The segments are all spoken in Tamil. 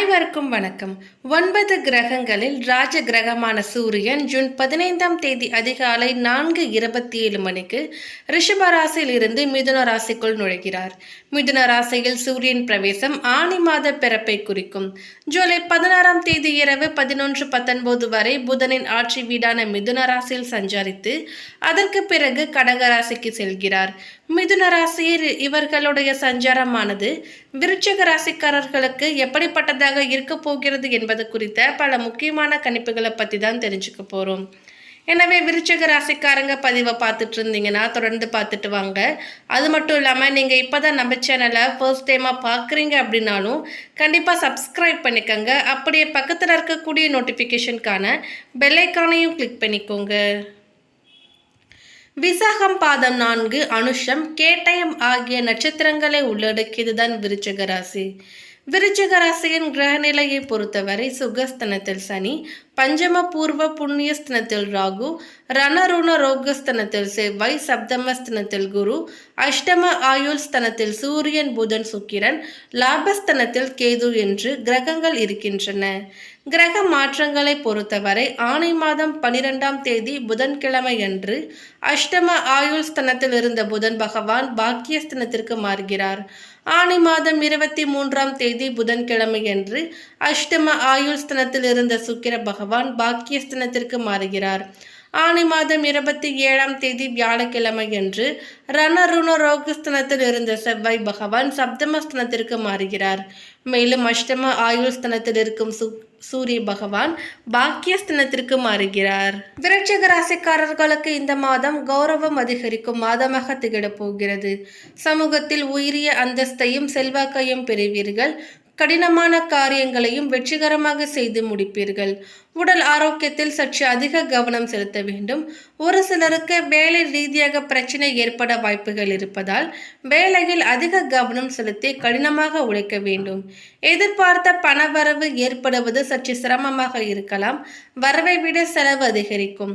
அனைவருக்கும் வணக்கம். ஒன்பது கிரகங்களில் ராஜ கிரகமான சூரியன் ஜூன் பதினைந்தாம் தேதி அதிகாலை நான்கு இருபத்தி ஏழு மணிக்கு ரிஷப ராசியில் இருந்து மிதுன ராசிக்குள் நுழைகிறார். மிதுன ராசியில் சூரியன் பிரவேசம் ஆணி மாத பிறப்பை குறிக்கும். ஜூலை பதினாறாம் தேதி இரவு பதினொன்று பத்தொன்பது வரை புதனின் ஆட்சி வீடான மிதுன ராசியில் சஞ்சரித்து அதற்கு பிறகு கடக ராசிக்கு செல்கிறார். மிதுன ராசியில் இவர்களுடைய சஞ்சாரமானது விருச்சக ராசிக்காரர்களுக்கு எப்படிப்பட்டதாக இருக்க போகிறது என்பது குறித்த பல முக்கியமான கணிப்புகளை பற்றி தான் தெரிஞ்சுக்க போகிறோம் எனவே விருச்சக ராசிக்காரங்க பதிவை பார்த்துட்டு இருந்தீங்கன்னா தொடர்ந்து பார்த்துட்டு வாங்க. அது மட்டும் இல்லாமல் நீங்கள் இப்போ தான் நம்ம சேனலை ஃபர்ஸ்ட் டைமாக பார்க்குறீங்க அப்படின்னாலும் கண்டிப்பாக சப்ஸ்கிரைப் பண்ணிக்கோங்க. அப்படியே பக்கத்தில் இருக்கக்கூடிய நோட்டிஃபிகேஷனுக்கான பெல்லைக்கானையும் கிளிக் பண்ணிக்கோங்க. விசாகம் பாதம் நான்கு அனுஷம் கேட்டயம் ஆகிய நட்சத்திரங்களை உள்ளடக்கியதுதான் விருச்சக ராசி. விருச்சிக ராசியின் கிரகநிலையை பொறுத்தவரை சுகஸ்தனத்தில் சனி பஞ்சம பூர்வ புண்ணியஸ்தனத்தில் ராகு ரணருண ரோகஸ்தனத்தில் செவ்வாய் சப்தமஸ்தனத்தில் குரு அஷ்டம ஆயுள் ஸ்தனத்தில் சூரியன் புதன் சுக்கிரன் லாபஸ்தனத்தில் கேது என்று கிரகங்கள் இருக்கின்றன. கிரக மாற்றங்களை பொறுத்தவரை ஆணை மாதம் பனிரெண்டாம் தேதி புதன்கிழமை அன்று அஷ்டம ஆயுள் ஸ்தனத்தில் இருந்த புதன் பகவான் பாக்கியஸ்தனத்திற்கு மாறுகிறார். ஆணி மாதம் இருபத்தி மூன்றாம் தேதி புதன்கிழமையன்று அஷ்டம ஆயுள் ஸ்தனத்தில் இருந்த சுக்கிர பகவான் பாக்கியஸ்தனத்திற்கு மாறுகிறார். ஆணி மாதம் இருபத்தி ஏழாம் தேதி வியாழக்கிழமையன்று ரணருண ரோகஸ்தனத்தில் இருந்த செவ்வாய் பகவான் சப்தமஸ்தனத்திற்கு மாறுகிறார். மேலும் அஷ்டம ஆயுள் ஸ்தனத்தில் இருக்கும் சுக் சூரிய பகவான் பாக்கியஸ்தனத்திற்கு மாறுகிறார். விருட்சிக ராசிக்காரர்களுக்கு இந்த மாதம் கௌரவம் அதிகரிக்கும் மாதமாக திகழப் போகிறது. சமூகத்தில் உயரிய அந்தஸ்தையும் செல்வாக்கையும் பெறுவீர்கள். கடினமான காரியங்களையும் வெற்றிகரமாக செய்து முடிப்பீர்கள். உடல் ஆரோக்கியத்தில் சற்று அதிக கவனம் செலுத்த வேண்டும். ஒரு சிலருக்கு வேலை ரீதியாக பிரச்சனை ஏற்பட வாய்ப்புகள் இருப்பதால் வேலையில் அதிக கவனம் செலுத்தி கடினமாக உழைக்க வேண்டும். எதிர்பார்த்த பணவரவு ஏற்படுவது சற்று சிரமமாக இருக்கலாம். வரவை விட செலவு அதிகரிக்கும்.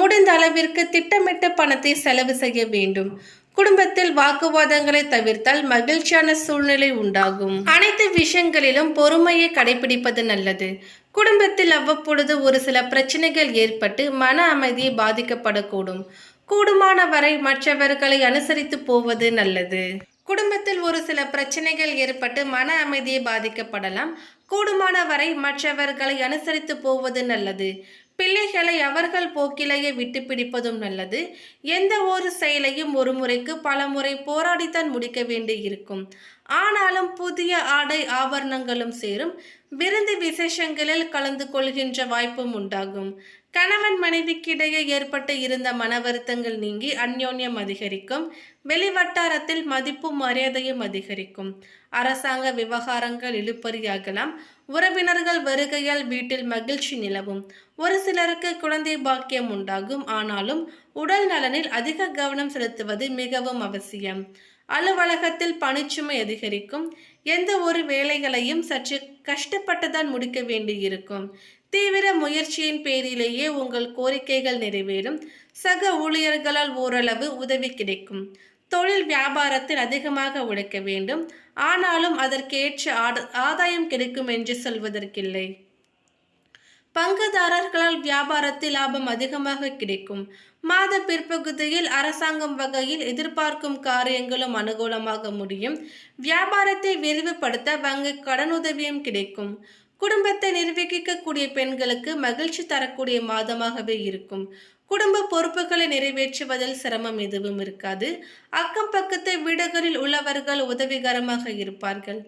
முடிந்த அளவிற்கு திட்டமிட்ட பணத்தை செலவு செய்ய வேண்டும். குடும்பத்தில் வாக்குவாதங்களை தவிர்த்தால் மகிழ்ச்சியான சூழ்நிலை உண்டாகும். அனைத்து விஷயங்களிலும் பொறுமையை கடைபிடிப்பது நல்லது. குடும்பத்தில் அவ்வப்பொழுது ஒரு சில பிரச்சனைகள் ஏற்பட்டு மன அமைதியை பாதிக்கப்படக்கூடும். கூடுமான வரை மற்றவர்களை அனுசரித்து போவது நல்லது. குடும்பத்தில் ஒரு சில பிரச்சனைகள் ஏற்பட்டு மன அமைதியை பாதிக்கப்படலாம். கூடுமான வரை மற்றவர்களை அனுசரித்து போவது நல்லது. பிள்ளைகளை அவர்கள் போக்கிலேயே விட்டு பிடிப்பதும் நல்லது. எந்த ஒரு செயலையும் ஒரு முறைக்கு பல முறை போராடித்தான் முடிக்க வேண்டி இருக்கும். ஆனாலும் புதிய ஆடை ஆபரணங்களும் சேரும். விருந்து விசேஷங்களில் கலந்து கொள்கின்ற வாய்ப்பும் உண்டாகும். கணவன் மனைவிக்கிடையே ஏற்பட்டு இருந்த மன வருத்தங்கள் நீங்கி அந்யோன்யம் அதிகரிக்கும். வெளிவட்டாரத்தில் மதிப்பும் மரியாதையும் அதிகரிக்கும். அரசாங்க விவகாரங்கள் இழுப்பறியாகலாம் உறவினர்கள் வருகையால் வீட்டில் மகிழ்ச்சி நிலவும். ஒரு சிலருக்கு குழந்தை பாக்கியம் உண்டாகும். ஆனாலும் உடல் நலனில் அதிக கவனம் செலுத்துவது மிகவும் அவசியம். அலுவலகத்தில் பணிச்சுமை அதிகரிக்கும். எந்த ஒரு வேலைகளையும் சற்று கஷ்டப்பட்டுதான் முடிக்க வேண்டியிருக்கும். தீவிர முயற்சியின் பேரிலேயே உங்கள் கோரிக்கைகள் நிறைவேறும். சக ஊழியர்களால் ஓரளவு உதவி கிடைக்கும். தொழில் வியாபாரத்தில் அதிகமாக உழைக்க வேண்டும். ஆனாலும் அதற்கேற்ற ஆதாயம் கிடைக்கும் என்று சொல்வதற்கில்லை. பங்குதாரர்களால் வியாபாரத்தில் லாபம் அதிகமாக கிடைக்கும். மாத பிற்பகுதியில் அரசாங்கம் வகையில் எதிர்பார்க்கும் காரியங்களும் அனுகூலமாக முடியும். வியாபாரத்தை விரிவுபடுத்த வங்கி கடனுதவியும் கிடைக்கும். குடும்பத்தை நிர்வகிக்கக்கூடிய பெண்களுக்கு மகிழ்ச்சி தரக்கூடிய மாதமாகவே இருக்கும். குடும்ப பொறுப்புகளை நிறைவேற்றுவதில் சிரமம் எதுவும் இருக்காது. அக்கம் பக்கத்து வீடுகளில் உள்ளவர்கள் உதவிகரமாக இருப்பார்கள்.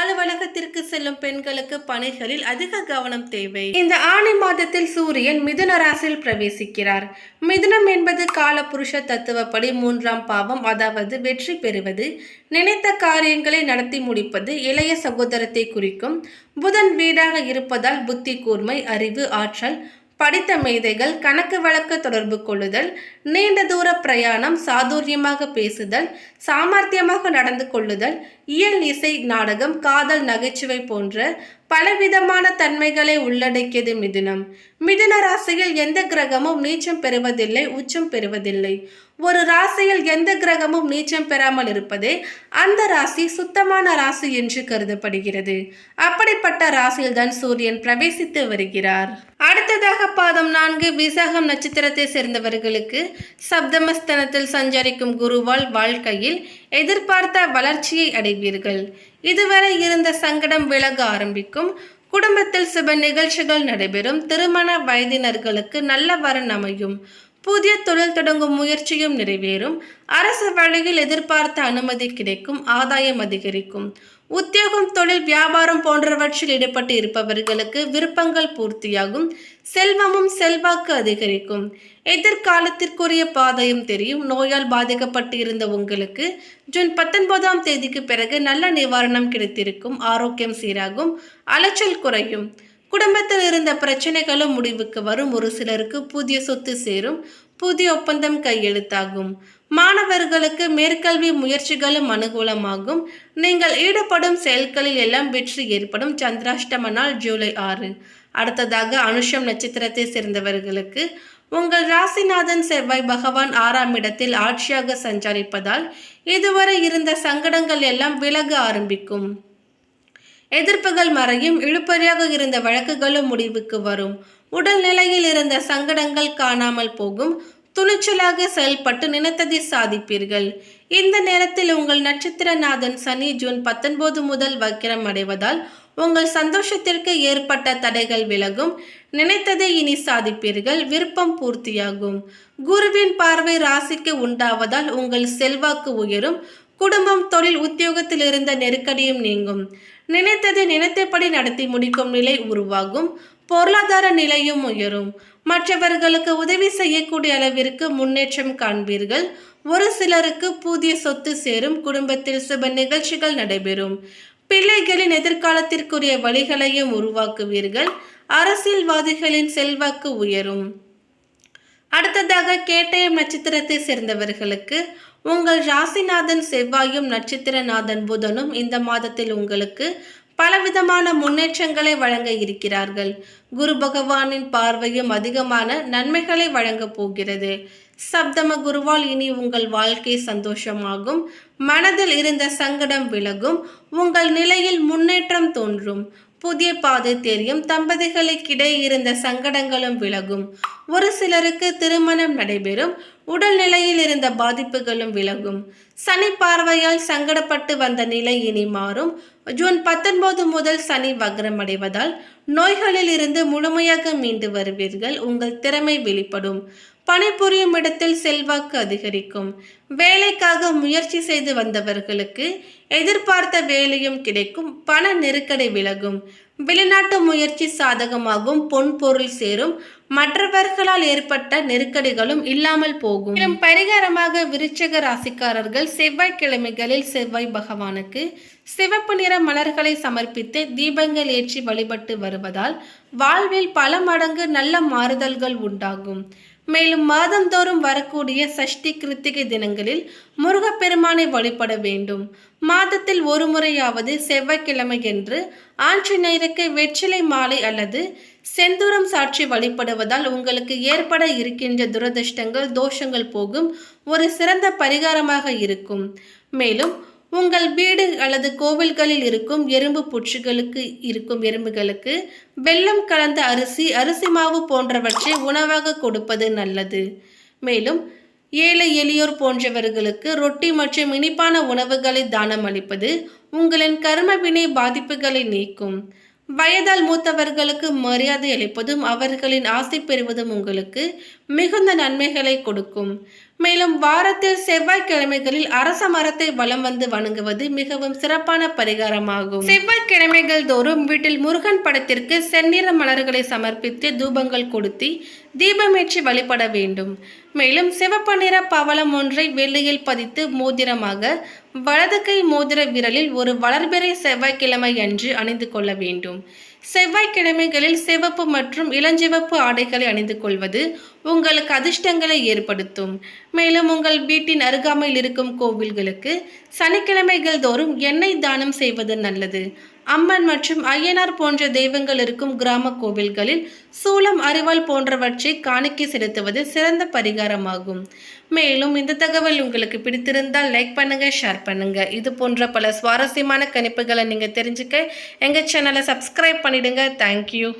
அலுவலகத்திற்கு செல்லும் பெண்களுக்கு பணிகளில் அதிக கவனம் தேவை. இந்த ஆணி மாதத்தில் சூரியன் மிதுன ராசியில் பிரவேசிக்கிறார். மிதுனம் என்பது காலபுருஷ தத்துவப்படி மூன்றாம் பாவம் அதாவது வெற்றி பெறுவது. நினைத்த காரியங்களை நடத்தி முடிப்பது இளைய சகோதரத்தை குறிக்கும். புதன் வீடாக இருப்பதால் புத்தி கூர்மை அறிவு ஆற்றல் படித்த மேதைகள் கணக்கு வழக்கு தொடர்பு கொள்ளுதல் நீண்ட தூர பிரயாணம் சாதுரியமாக பேசுதல் சாமர்த்தியமாக நடந்து கொள்ளுதல் இயல் இசை நாடகம் காதல் நகைச்சுவை போன்ற பலவிதமான தன்மைகளை உள்ளடக்கியது மிதுனம். மிதுன ராசியில் எந்த கிரகமும் நீச்சம் பெறுவதில்லை உச்சம் பெறுவதில்லை. ஒரு ராசியில் எந்த கிரகமும் நீச்சம் பெறாமல் இருப்பதே அந்த ராசி சுத்தமான ராசி என்று கருதப்படுகிறது. அப்படிப்பட்ட ராசியில்தான் சூரியன் பிரவேசித்து வருகிறார். அடுத்ததாக பாதம் நான்கு விசாகம் நட்சத்திரத்தை சேர்ந்தவர்களுக்கு சப்தமஸ்தனத்தில் சஞ்சரிக்கும் குருவால் வாழ்க்கையில் எதிர்பார்த்த வளர்ச்சியை அடைவீர்கள். இதுவரை இருந்த சங்கடம் விலக ஆரம்பிக்கும். குடும்பத்தில் சுப நிகழ்ச்சிகள் நடைபெறும். திருமண வயதினர்களுக்கு நல்ல வரன் அமையும். புதிய தொழில் தொடங்கும் முயற்சியும் நிறைவேறும். அரசு வழியில் எதிர்பார்த்த அனுமதி கிடைக்கும். ஆதாயம் அதிகரிக்கும். உத்தியோகம் தொழில் வியாபாரம் போன்றவற்றில் ஈடுபட்டு இருப்பவர்களுக்கு விருப்பங்கள் பூர்த்தியாகும். செல்வமும் செல்வாக்கு அதிகரிக்கும். எதிர்காலத்திற்குரிய பாதையும் தெரியும். நோயால் பாதிக்கப்பட்டு இருந்த உங்களுக்கு ஜூன் பத்தொன்பதாம் தேதிக்கு பிறகு நல்ல நிவாரணம் கிடைத்திருக்கும். ஆரோக்கியம் சீராகும். அலைச்சல் குறையும். குடும்பத்தில் இருந்த பிரச்சனைகளும் முடிவுக்கு வரும். ஒரு சிலருக்கு புதிய சொத்து சேரும். புதிய ஒப்பந்தம் கையெழுத்தாகும். மாணவர்களுக்கு மேற்கல்வி முயற்சிகளும் அனுகூலமாகும். நீங்கள் ஈடுபடும் செயல்களில் எல்லாம் வெற்றி ஏற்படும். சந்திராஷ்டம நாள் ஜூலை ஆறு. அடுத்ததாக அனுஷம் நட்சத்திரத்தை சேர்ந்தவர்களுக்கு உங்கள் ராசிநாதன் செவ்வாய் பகவான் ஆறாம் இடத்தில் ஆட்சியாக சஞ்சரிப்பதால் இதுவரை இருந்த சங்கடங்கள் எல்லாம் விலக ஆரம்பிக்கும். எதிர்ப்புகள் மறையும். இழுப்பறியாக இருந்த வழக்குகளும் முடிவுக்கு வரும். உடல்நிலையில் இருந்த சங்கடங்கள் காணாமல் போகும். துணிச்சலாக செயல்பட்டு நினைத்ததை சாதிப்பீர்கள். இந்த நேரத்தில் உங்கள் நட்சத்திரநாதன் சனி ஜூன் பத்தொன்பது முதல் வக்கிரம் அடைவதால் உங்கள் சந்தோஷத்திற்கு ஏற்பட்ட தடைகள் விலகும். நினைத்ததை இனி சாதிப்பீர்கள். விருப்பம் பூர்த்தியாகும். குருவின் பார்வை ராசிக்கு உண்டாவதால் உங்கள் செல்வாக்கு உயரும். குடும்பம் தொழில் உத்தியோகத்தில் இருந்த நெருக்கடியும் நீங்கும். நினைத்ததை நினைத்தபடி நடத்தி முடிக்கும் நிலை உருவாகும். பொருளாதார நிலையும் உயரும். மற்றவர்களுக்கு உதவி செய்யக்கூடிய அளவிற்கு முன்னேற்றம் காண்பீர்கள். ஒரு சிலருக்கு புதிய சொத்து சேரும் குடும்பத்தில் சுப நிகழ்ச்சிகள் நடைபெறும். பிள்ளைகளின் எதிர்காலத்திற்குரிய வழிகளையும் உருவாக்குவீர்கள். அரசியல்வாதிகளின் செல்வாக்கு உயரும். அடுத்ததாக கேட்டயம் நட்சத்திரத்தை சேர்ந்தவர்களுக்கு உங்கள் ராசிநாதன் செவ்வாயும் நட்சத்திரநாதன் புதனும் இந்த மாதத்தில் உங்களுக்கு பலவிதமான முன்னேற்றங்களை வழங்க இருக்கிறார்கள். குரு பகவானின் பார்வையும் அதிகமான நன்மைகளை வழங்கப் போகிறது. சப்தம குருவால் இனி உங்கள் வாழ்க்கை சந்தோஷமாகும். மனதில் இருந்த சங்கடம் விலகும். உங்கள் நிலையில் முன்னேற்றம் தோன்றும். புதிய பாதை தெரியும். தம்பதிகளுக்கிடையே இருந்த சங்கடங்களும் விலகும். ஒரு சிலருக்கு திருமணம் நடைபெறும். உடல்நிலையில் இருந்த பாதிப்புகளும் விலகும். சனி பார்வையால் சங்கடப்பட்டு வந்த நிலை இனி மாறும். ஜூன் பத்தொன்பது முதல் சனி வக்ரம் அடைவதால் நோய்களில் இருந்து முழுமையாக மீண்டு வருவீர்கள். உங்கள் திறமை வெளிப்படும். பணிபுரியும் இடத்தில் செல்வாக்கு அதிகரிக்கும். வேலைக்காக முயற்சி செய்து வந்தவர்களுக்கு எதிர்பார்த்த வேலையும் கிடைக்கும். பண நெருக்கடி விலகும். வெளிநாட்டு முயற்சி சாதகமாகும். பொன் பொருள் சேரும். மற்றவர்களால் ஏற்பட்ட நெருக்கடிகளும் இல்லாமல் போகும். மேலும் பரிகாரமாக விருச்சக ராசிக்காரர்கள் செவ்வாய்க்கிழமைகளில் செவ்வாய் பகவானுக்கு சிவப்பு நிற மலர்களை சமர்ப்பித்து தீபங்கள் ஏற்றி வழிபட்டு வருவதால் வாழ்வில் பல மடங்கு நல்ல மாறுதல்கள் உண்டாகும். மேலும் மாதந்தோறும் வரக்கூடிய சஷ்டி கிருத்திகை தினங்களில் முருகப்பெருமானை வழிபட வேண்டும். மாதத்தில் ஒரு முறையாவது செவ்வாய்க்கிழமை என்று ஆஞ்சநேயருக்கு வெற்றிலை மாலை அல்லது செந்தூரம் சாட்சி வழிபடுவதால் உங்களுக்கு ஏற்பட இருக்கின்ற துரதிர்ஷ்டங்கள் தோஷங்கள் போகும் ஒரு சிறந்த பரிகாரமாக இருக்கும். மேலும் உங்கள் வீடு அல்லது கோவில்களில் இருக்கும் எறும்பு புற்றுகளுக்கு இருக்கும் எறும்புகளுக்கு வெல்லம் கலந்த அரிசி அரிசி மாவு போன்றவற்றை உணவாக கொடுப்பது நல்லது. மேலும் ஏழை எளியோர் போன்றவர்களுக்கு ரொட்டி மற்றும் இனிப்பான உணவுகளை தானம் அளிப்பது உங்களின் கர்மவினை பாதிப்புகளை நீக்கும். வயதால் மூத்தவர்களுக்கு மரியாதை அளிப்பதும் அவர்களின் ஆசை பெறுவதும் உங்களுக்கு மிகுந்த நன்மைகளை கொடுக்கும். மேலும் வாரத்தில் செவ்வாய்க்கிழமைகளில் அரச மரத்தை வலம் வந்து வணங்குவது மிகவும் சிறப்பான பரிகாரமாகும். செவ்வாய்க்கிழமைகள் தோறும் வீட்டில் முருகன் படத்திற்கு செந்நிற மலர்களை சமர்ப்பித்து தூபங்கள் கொளுத்தி தீபமேற்றி வழிபட வேண்டும். மேலும் சிவப்பு நிற பவளம் ஒன்றை வெள்ளியில் பதித்து மோதிரமாக வலது கை மோதிர விரலில் ஒரு வளர்பிறை செவ்வாய்க்கிழமை அன்று அணிந்து கொள்ள வேண்டும். செவ்வாய்க்கிழமைகளில் சிவப்பு மற்றும் இளஞ்சிவப்பு ஆடைகளை அணிந்து கொள்வது உங்களுக்கு அதிர்ஷ்டங்களை ஏற்படுத்தும். மேலும் உங்கள் வீட்டின் அருகாமையில் இருக்கும் கோவில்களுக்கு சனிக்கிழமைகள் தோறும் எண்ணெய் தானம் செய்வது நல்லது. அம்மன் மற்றும் ஐயனார் போன்ற தெய்வங்கள் இருக்கும் கிராம கோவில்களில் சூலம் அரிவாள் போன்றவற்றை காணிக்கை செலுத்துவது சிறந்த பரிகாரமாகும். மேலும் இந்த தகவல் உங்களுக்கு பிடித்திருந்தால் லைக் பண்ணுங்க ஷேர் பண்ணுங்க. இது போன்ற பல சுவாரஸ்யமான கணிப்புகளை நீங்க தெரிஞ்சுக்க எங்க சேனலை சப்ஸ்கிரைப் பண்ணிடுங்க. தேங்க்யூ